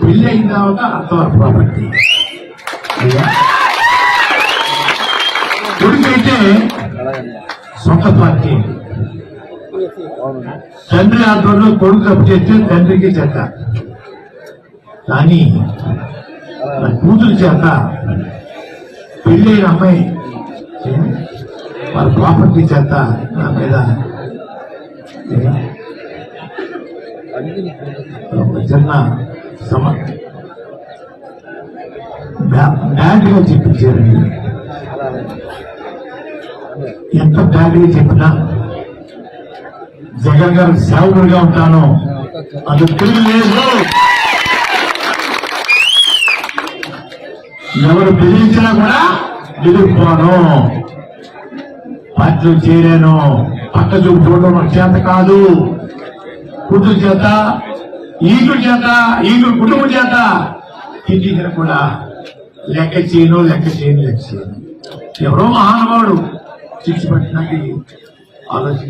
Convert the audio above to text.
పెళ్ళి అయిన తర్వాత అంతవరకు ప్రాపర్టీ కొడుకైతే సొంత పార్టీ తండ్రి ఆధ్వర్యంలో కొడుకు చేస్తే తండ్రికి చేత. కానీ కూతురు చేత పెళ్ళైన అమ్మాయి వాళ్ళ ప్రాపర్టీ చేత నా మీద. చిన్న బ్యాడ్గా చెప్పించారండి ఎంత బ్యాడ్గా చెప్పినా జగన్ గారు సేవకుడిగా ఉంటాను. అది తిరిగి లేదు ఎవరు బెదిరించినా కూడా బెదిరిపోను పార్టీలో చేరాను. పక్క చూపు చూడడం చేత కాదు. కూతురు చేత ఈగుడు చేత ఈగుడు కుటుంబం చేత తిట్టించిన కూడా లెక్క చేయను లెక్క చేయను లెక్క చేయను. ఎవరో మహానుభావుడు శిక్ష పట్టినకి ఆలోచన